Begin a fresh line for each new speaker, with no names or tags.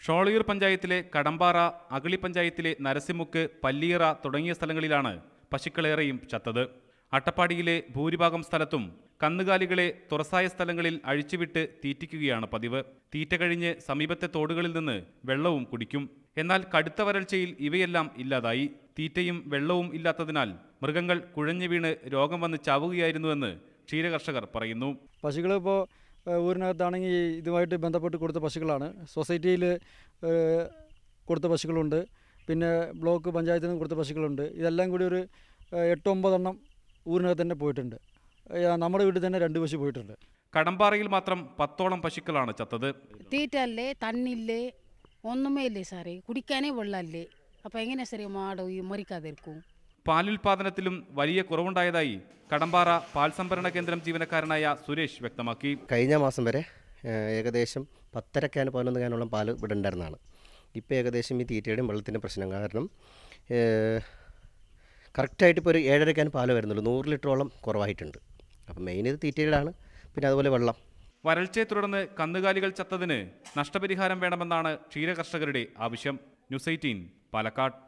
ഷോളയൂർ പഞ്ചായത്തിലെ കടമ്പാറ അഗളി പഞ്ചായത്തിലെ നരസിമുക്ക് പല്ലിയറ തുടങ്ങിയ സ്ഥലങ്ങളിലാണ് പശുക്കളേറെയും ചത്തത്. അട്ടപ്പാടിയിലെ ഭൂരിഭാഗം സ്ഥലത്തും കന്നുകാലികളെ തുറസായ സ്ഥലങ്ങളിൽ അഴിച്ചുവിട്ട് തീറ്റിക്കുകയാണ് പതിവ്. തീറ്റ കഴിഞ്ഞ് സമീപത്തെ തോടുകളിൽ നിന്ന് വെള്ളവും കുടിക്കും. എന്നാൽ കടുത്ത വരൾച്ചയിൽ ഇവയെല്ലാം ഇല്ലാതായി. തീറ്റയും വെള്ളവും ഇല്ലാത്തതിനാൽ മൃഗങ്ങൾ കുഴഞ്ഞു വീണ് രോഗം വന്ന് ചാവുകയായിരുന്നുവെന്ന് ക്ഷീരകർഷകർ പറയുന്നു.
പശുക്കൾ ഇപ്പോൾ ഊരിനകത്താണെങ്കിൽ ഇതുമായിട്ട് ബന്ധപ്പെട്ട് കൊടുത്ത പശുക്കളാണ്. സൊസൈറ്റിയിൽ കൊടുത്ത പശുക്കളുണ്ട്. പിന്നെ ബ്ലോക്ക് പഞ്ചായത്തിൽ നിന്ന് കൊടുത്ത പശുക്കളുണ്ട്. ഇതെല്ലാം കൂടി ഒരു എട്ടൊമ്പതെണ്ണം എട്ട് ഒമ്പതെണ്ണം ഊരിനകത്ത് തന്നെ പോയിട്ടുണ്ട്. നമ്മുടെ വീട്ടിൽ തന്നെ രണ്ട് പശു പോയിട്ടുണ്ട്.
കടമ്പാറയിൽ മാത്രം പത്തോളം പശുക്കളാണ് ചത്തത്.
തീറ്റല്ലേ തണ്ണില്ലേ ഒന്നുമേ ഇല്ലേ സാറേ? കുടിക്കാനേ വെള്ളമല്ലേ? അപ്പോൾ എങ്ങനെ സാറേ മാടോ ഈ മരിക്കാതിരിക്കും
പാലുൽപാദനത്തിലും വലിയ കുറവുണ്ടായതായി കടമ്പാറ പാൽ സംഭരണ കേന്ദ്രം ജീവനക്കാരനായ സുരേഷ് വ്യക്തമാക്കി.
കഴിഞ്ഞ മാസം വരെ ഏകദേശം പത്തര ക്യാൻ പതിനൊന്ന് ക്യാനോളം പാൽ ഇവിടെ ഉണ്ടായിരുന്നതാണ്. ഇപ്പോൾ ഏകദേശം ഈ തീറ്റയുടെയും വെള്ളത്തിന്റെ പ്രശ്നം കാരണം കറക്റ്റായിട്ട് ഇപ്പോൾ ഒരു ഏഴര ക്യാൻ പാൽ വരുന്നുള്ളൂ. നൂറ് ലിറ്ററോളം കുറവായിട്ടുണ്ട്. അപ്പം മെയിൻ ഇത് തീറ്റയിലാണ് പിന്നെ അതുപോലെ വെള്ളം.
വരൾച്ചയെ തുടർന്ന് കന്നുകാലികൾ ചത്തതിന് നഷ്ടപരിഹാരം വേണമെന്നാണ് ക്ഷീരകർഷകരുടെ ആവശ്യം. News eighteen Palakkad.